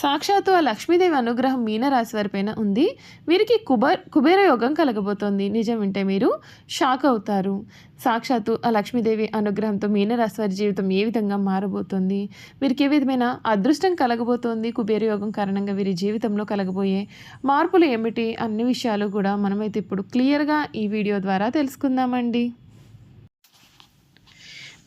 సాక్షాత్తు ఆ లక్ష్మీదేవి అనుగ్రహం మీనరాశి వారిపైన ఉంది. వీరికి కుబర్ కుబేర యోగం కలగబోతోంది. నిజం వింటే మీరు షాక్ అవుతారు. సాక్షాత్తు ఆ లక్ష్మీదేవి అనుగ్రహంతో మీనరాశి వారి జీవితం ఏ విధంగా మారబోతోంది? వీరికి ఏ విధమైన అదృష్టం కలగబోతోంది? కుబేర యోగం కారణంగా వీరి జీవితంలో కలగబోయే మార్పులు ఏమిటి? అన్ని విషయాలు కూడా మనమైతే ఇప్పుడు క్లియర్గా ఈ వీడియో ద్వారా తెలుసుకుందామండి.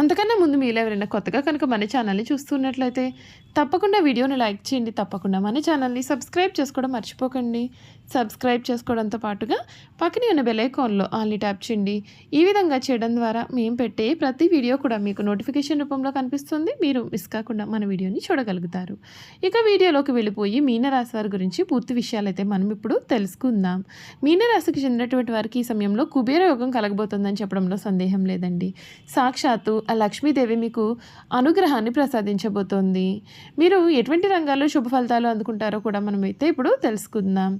అంతకన్నా ముందు మీరు ఎవరైనా కొత్తగా కనుక మన ఛానల్ని చూస్తున్నట్లయితే తప్పకుండా వీడియోని లైక్ చేయండి. తప్పకుండా మన ఛానల్ని సబ్స్క్రైబ్ చేసుకోవడం మర్చిపోకండి. సబ్స్క్రైబ్ చేసుకోవడంతో పాటుగా పక్కనే ఉన్న బెలైకాన్లో ఆల్ని ట్యాప్ చేయండి. ఈ విధంగా చేయడం ద్వారా మేము పెట్టే ప్రతి వీడియో కూడా మీకు నోటిఫికేషన్ రూపంలో కనిపిస్తుంది. మీరు మిస్ కాకుండా మన వీడియోని చూడగలుగుతారు. ఇక వీడియోలోకి వెళ్ళిపోయి మీనరాశి వారి గురించి పూర్తి విషయాలైతే మనం ఇప్పుడు తెలుసుకుందాం. మీనరాశికి చెందినటువంటి వారికి ఈ సమయంలో కుబేర యోగం కలగబోతుందని చెప్పడంలో సందేహం లేదండి. సాక్షాత్తు ఆ లక్ష్మీదేవి మీకు అనుగ్రహాన్ని ప్రసాదించబోతోంది. మీరు ఎటువంటి రంగాల్లో శుభ ఫలితాలు అందుకుంటారో కూడా మనం అయితే ఇప్పుడు తెలుసుకుందాం.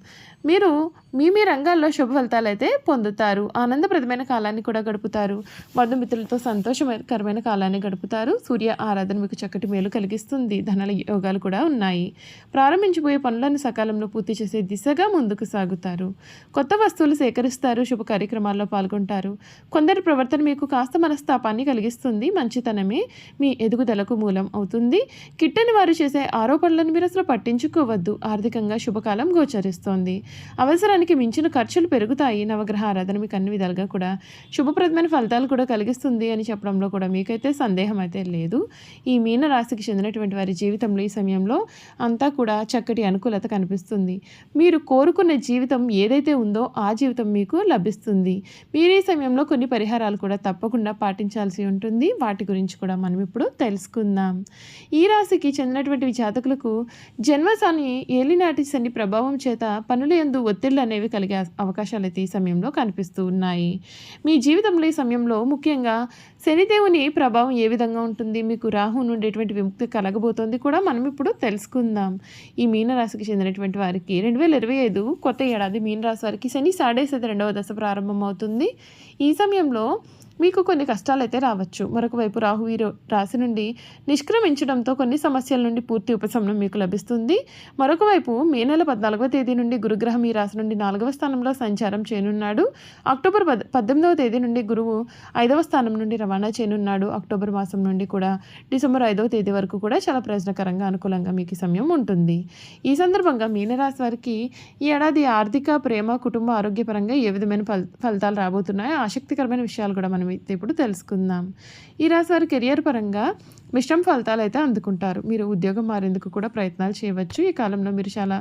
మీరు మీ మీ రంగాల్లో శుభ ఫలితాలు అయితే పొందుతారు. ఆనందప్రదమైన కాలాన్ని కూడా గడుపుతారు. బంధుమిత్రులతో సంతోషకరమైన కాలాన్ని గడుపుతారు. సూర్య ఆరాధన మీకు చక్కటి మేలు కలిగిస్తుంది. ధనల యోగాలు కూడా ఉన్నాయి. ప్రారంభించిపోయే పనులను సకాలంలో పూర్తి చేసే దిశగా ముందుకు సాగుతారు. కొత్త వస్తువులు సేకరిస్తారు. శుభ కార్యక్రమాల్లో పాల్గొంటారు. కొందరి ప్రవర్తన మీకు కాస్త మనస్తాపాన్ని కలిగిస్తుంది. మంచితనమే మీ ఎదుగుదలకు మూలం అవుతుంది. కిట్టని వారు చేసే ఆరోపణలను మీరు అసలు పట్టించుకోవద్దు. ఆర్థికంగా శుభకాలం గోచరిస్తోంది. అవసరానికి మించిన ఖర్చులు పెరుగుతాయి. నవగ్రహ ఆరాధన మీకు అన్ని విధాలుగా కూడా శుభప్రదమైన ఫలితాలు కూడా కలిగిస్తుంది అని చెప్పడంలో కూడా మీకైతే సందేహం అయితే లేదు. ఈ మీన రాశికి చెందినటువంటి వారి జీవితంలో ఈ సమయంలో అంతా కూడా చక్కటి అనుకూలత కనిపిస్తుంది. మీరు కోరుకున్న జీవితం ఏదైతే ఉందో ఆ జీవితం మీకు లభిస్తుంది. మీరు ఈ సమయంలో కొన్ని పరిహారాలు కూడా తప్పకుండా పాటించాల్సి ఉంటుంది. వాటి గురించి కూడా మనం ఇప్పుడు తెలుసుకుందాం. ఈ రాశికి చెందినటువంటి జాతకులకు జన్మసాని ఏలినాటి శని ప్రభావం చేత పనులు యందు ఒత్తిళ్ళు అనేవి కలిగే అవకాశాలు అయితే ఈ సమయంలో కనిపిస్తూ ఉన్నాయి. మీ జీవితంలో ఈ సమయంలో ముఖ్యంగా శనిదేవుని ప్రభావం ఏ విధంగా ఉంటుంది? మీకు రాహు నుండి ఎటువంటి విముక్తి కలగబోతోంది కూడా మనం ఇప్పుడు తెలుసుకుందాం. ఈ మీనరాశికి చెందినటువంటి వారికి రెండు వేల ఇరవై ఐదు కొత్త ఏడాది మీనరాశి వారికి శని సాడేసేది రెండవ దశ ప్రారంభం అవుతుంది ఈ సమయంలో మీకు కొన్ని కష్టాలు అయితే రావచ్చు. మరొక వైపు రాహు ఈ రాశి నుండి నిష్క్రమించడంతో కొన్ని సమస్యల నుండి పూర్తి ఉపశమనం మీకు లభిస్తుంది. మరొక వైపు మే నెల పద్నాలుగవ తేదీ నుండి గురుగ్రహం ఈ రాశి నుండి నాలుగవ స్థానంలో సంచారం చేయనున్నాడు. అక్టోబర్ పద్ పద్దెనిమిదవ తేదీ నుండి గురువు ఐదవ స్థానం నుండి రవాణా చేయనున్నాడు. అక్టోబర్ మాసం నుండి కూడా డిసెంబర్ ఐదవ తేదీ వరకు కూడా చాలా ప్రయోజనకరంగా అనుకూలంగా మీకు సమయం ఉంటుంది. ఈ సందర్భంగా మీనరాశి వారికి ఈ ఏడాది ఆర్థిక ప్రేమ కుటుంబ ఆరోగ్యపరంగా ఏ విధమైన ఫలితాలు రాబోతున్నాయో ఆసక్తికరమైన విషయాలు కూడా మనం అయితే ఇప్పుడు తెలుసుకుందాం. ఈ రాశి వారి కెరియర్ పరంగా మిశ్రమ ఫలితాలు అయితే అందుకుంటారు. మీరు ఉద్యోగం మారేందుకు కూడా ప్రయత్నాలు చేయవచ్చు. ఈ కాలంలో మీరు చాలా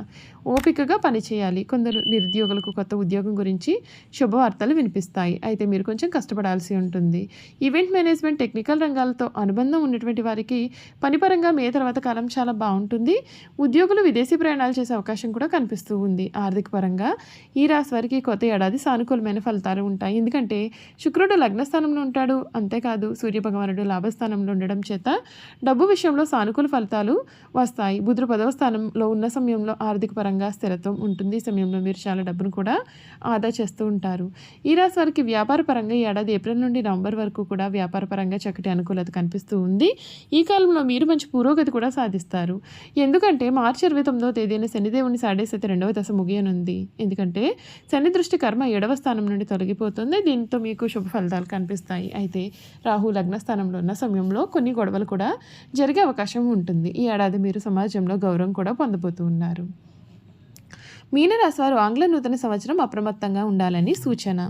ఓపికగా పనిచేయాలి కొందరు నిరుద్యోగులకు కొత్త ఉద్యోగం గురించి శుభవార్తలు వినిపిస్తాయి. అయితే మీరు కొంచెం కష్టపడాల్సి ఉంటుంది. ఈవెంట్ మేనేజ్మెంట్ టెక్నికల్ రంగాలతో అనుబంధం ఉన్నటువంటి వారికి పనిపరంగా మే తర్వాత కాలం చాలా బాగుంటుంది. ఉద్యోగులు విదేశీ ప్రయాణాలు చేసే అవకాశం కూడా కనిపిస్తూ ఉంది. ఆర్థిక పరంగా ఈ రాశి వారికి కొత్త ఏడాది సానుకూలమైన ఫలితాలు ఉంటాయి. ఎందుకంటే శుక్రుడు లగ్నస్థానంలో ఉంటాడు. అంతేకాదు సూర్యభగవానుడు లాభస్థానంలో ఉండడం చేత డబ్బు విషయంలో సానుకూల ఫలితాలు వస్తాయి. బుధుడు పదవ స్థానంలో ఉన్న సమయంలో ఆర్థిక పరంగా స్థిరత్వం ఉంటుంది. ఈ సమయంలో మీరు చాలా డబ్బును కూడా ఆదా చేస్తూ ఉంటారు. ఈ రాశి వారికి వ్యాపార పరంగా ఏడాది ఏప్రిల్ నుండి నవంబర్ వరకు కూడా వ్యాపార పరంగా చక్కటి అనుకూలత కనిపిస్తూ ఉంది. ఈ కాలంలో మీరు మంచి పురోగతి కూడా సాధిస్తారు. ఎందుకంటే మార్చి ఇరవై తొమ్మిదవ తేదీన శనిదేవుని సాడేసైతే రెండవ దశ ముగియనుంది. ఎందుకంటే శని దృష్టి కర్మ ఏడవ స్థానం నుండి తొలగిపోతుంది. దీంతో మీకు శుభ ఫలితాలు కనిపిస్తాయి. అయితే రాహు లగ్న స్థానంలో ఉన్న సమయంలో కొన్ని గొడవలు కూడా జరిగే అవకాశం ఉంటుంది. ఈ ఏడాది మీరు సమాజంలో గౌరవం కూడా పొందబోతూ ఉన్నారు. మీనరాశివారు ఆంగ్ల నూతన సంవత్సరం అప్రమత్తంగా ఉండాలని సూచన.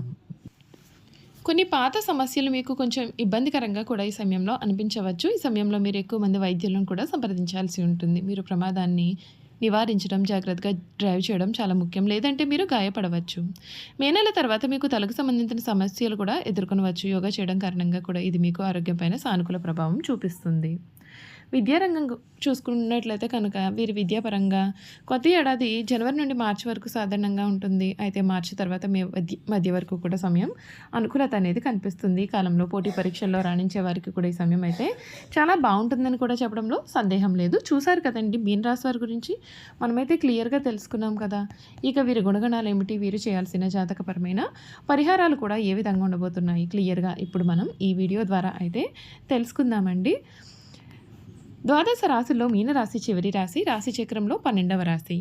కొన్ని పాత సమస్యలు మీకు కొంచెం ఇబ్బందికరంగా కూడా ఈ సమయంలో అనిపించవచ్చు. ఈ సమయంలో మీరు ఎక్కువ మంది వైద్యులను కూడా సంప్రదించాల్సి ఉంటుంది. మీరు ప్రమాదాన్ని నివారించడం జాగ్రత్తగా డ్రైవ్ చేయడం చాలా ముఖ్యం. లేదంటే మీరు గాయపడవచ్చు. మే నెల తర్వాత మీకు తలకు సంబంధించిన సమస్యలు కూడా ఎదుర్కొనవచ్చు. యోగా చేయడం కారణంగా కూడా ఇది మీకు ఆరోగ్యం పైన సానుకూల ప్రభావం చూపిస్తుంది. విద్యారంగం చూసుకున్నట్లయితే కనుక వీరి విద్యాపరంగా కొత్త ఏడాది జనవరి నుండి మార్చి వరకు సాధారణంగా ఉంటుంది. అయితే మార్చి తర్వాత మే మధ్య మధ్య వరకు కూడా సమయం అనుకూలత అనేది కనిపిస్తుంది. కాలంలో పోటీ పరీక్షల్లో రాణించే వారికి కూడా ఈ సమయం అయితే చాలా బాగుంటుందని కూడా చెప్పడంలో సందేహం లేదు. చూశారు కదండి మీన రాశి వారి గురించి? మనమైతే క్లియర్గా తెలుసుకున్నాం కదా. ఇక వీరి గుణగణాలు ఏమిటి? వీరు చేయాల్సిన జాతకపరమైన పరిహారాలు కూడా ఏ విధంగా ఉండబోతున్నాయి? క్లియర్గా ఇప్పుడు మనం ఈ వీడియో ద్వారా అయితే తెలుసుకుందామండి. ద్వాదశ రాశుల్లో మీనరాశి చివరి రాశి రాశి చక్రంలో పన్నెండవ రాశి.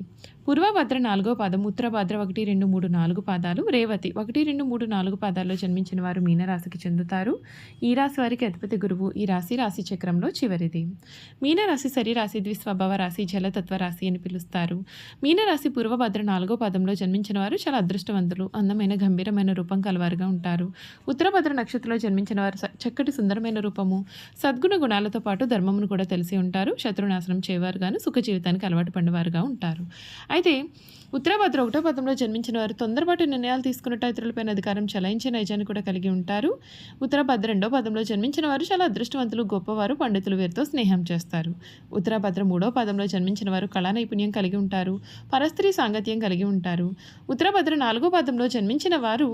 పూర్వభద్ర నాలుగో పాదం ఉత్తరభద్ర ఒకటి రెండు మూడు నాలుగు పాదాలు రేవతి ఒకటి రెండు మూడు నాలుగు పాదాల్లో జన్మించిన వారు మీనరాశికి చెందుతారు. ఈ రాశి వారికి అధిపతి గురువు ఈ రాశి రాశి చక్రంలో చివరిది. మీనరాశి శరీరాశి ద్విస్వభావ రాశి జలతత్వ రాశి అని పిలుస్తారు. మీనరాశి పూర్వభద్ర నాలుగో పాదంలో జన్మించిన వారు చాలా అదృష్టవంతులు అందమైన గంభీరమైన రూపం కలవారుగా ఉంటారు. ఉత్తరభద్ర నక్షత్రంలో జన్మించిన వారు స- చక్కటి సుందరమైన రూపము సద్గుణ గుణాలతో పాటు ధర్మమును కూడా తెలిసి ఉంటారు. శత్రునాశనం చేయవారుగాను సుఖ జీవితానికి అలవాటు పడినవారుగా ఉంటారు. అయితే ఉత్తరాభద్ర ఒకటో పదంలో జన్మించిన వారు తొందరపాటు నిర్ణయాలు తీసుకున్నట్టు ఇతరులపైన అధికారం చలాయించే నైజాన్ని కూడా కలిగి ఉంటారు. ఉత్తరాభద్ర రెండో పదంలో జన్మించిన వారు చాలా అదృష్టవంతులు గొప్పవారు పండితులు వీరితో స్నేహం చేస్తారు. ఉత్తరాభద్ర మూడో పదంలో జన్మించిన వారు కళా నైపుణ్యం కలిగి ఉంటారు పరస్త్రీ సాంగత్యం కలిగి ఉంటారు. ఉత్తరాభద్ర నాలుగో పదంలో జన్మించిన వారు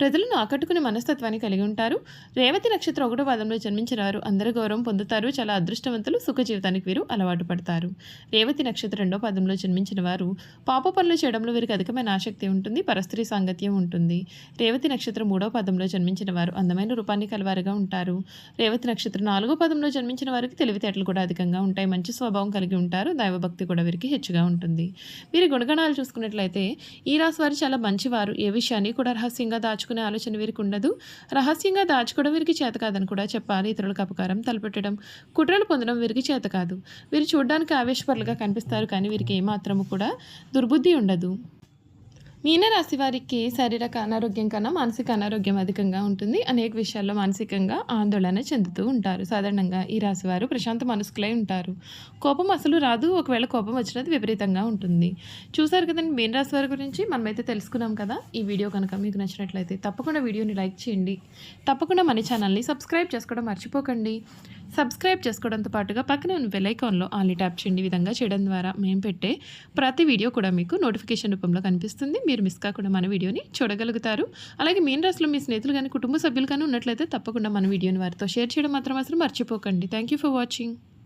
ప్రజలను ఆకట్టుకునే మనస్తత్వాన్ని కలిగి ఉంటారు. రేవతి నక్షత్రం ఒకటో పాదంలో జన్మించిన వారు అందరి గౌరవం పొందుతారు. చాలా అదృష్టవంతులు సుఖ జీవితానికి వీరు అలవాటు పడతారు. రేవతి నక్షత్రం రెండో పాదంలో జన్మించిన వారు పాప పనులు చేయడంలో వీరికి అధికమైన ఆసక్తి ఉంటుంది పరస్త్రీ సాంగత్యం ఉంటుంది. రేవతి నక్షత్రం మూడో పదంలో జన్మించిన వారు అందమైన రూపాన్ని కలవారుగా ఉంటారు. రేవతి నక్షత్రం నాలుగో పదంలో జన్మించిన వారికి తెలివితేటలు కూడా అధికంగా ఉంటాయి. మంచి స్వభావం కలిగి ఉంటారు. దైవభక్తి కూడా వీరికి హెచ్చుగా ఉంటుంది. వీరి గుణగణాలు చూసుకున్నట్లయితే ఈ రాశి వారు చాలా మంచివారు. ఏ విషయాన్ని కూడా రహస్యంగా దాచుకునే ఆలోచన వీరికి ఉండదు. రహస్యంగా దాచుకోవడం వీరికి చేత కాదని కూడా చెప్పాలి. ఇతరులకు అపకారం తలపెట్టడం కుట్రలు పొందడం వీరికి చేత కాదు. వీరు చూడడానికి ఆవేశపరులుగా కనిపిస్తారు కానీ వీరికి ఏమాత్రము కూడా దుర్బుద్ధి ఉండదు. మీనరాశి వారికి శారీరక అనారోగ్యం కన్నా మానసిక అనారోగ్యం అధికంగా ఉంటుంది. అనేక విషయాల్లో మానసికంగా ఆందోళన చెందుతూ ఉంటారు. సాధారణంగా ఈ రాశి వారు ప్రశాంత మనసుకులై ఉంటారు. కోపం అసలు రాదు. ఒకవేళ కోపం వచ్చినది విపరీతంగా ఉంటుంది. చూసారు కదండి మీన రాశి వారి గురించి? మనమైతే తెలుసుకున్నాం కదా. ఈ వీడియో కనుక మీకు నచ్చినట్లయితే తప్పకుండా వీడియోని లైక్ చేయండి. తప్పకుండా మన ఛానల్ని సబ్స్క్రైబ్ చేసుకోవడం మర్చిపోకండి. సబ్స్క్రైబ్ చేసుకోవడంతో పాటుగా పక్కనే ఉన్న బెల్ ఆన్లీ ట్యాప్ చేయండి. విధంగా చేయడం ద్వారా మేము పెట్టే ప్రతి వీడియో కూడా మీకు నోటిఫికేషన్ రూపంలో కనిపిస్తుంది. మీరు మిస్ కాకుండా మన వీడియోని చూడగలుగుతారు. అలాగే మెయిన్ రాసులో మీ స్నేహితులు కానీ కుటుంబ సభ్యులు కానీ ఉన్నట్లయితే తప్పకుండా మన వీడియోని వారితో షేర్ చేయడం మాత్రం అసలు మర్చిపోకండి. Thank you for watching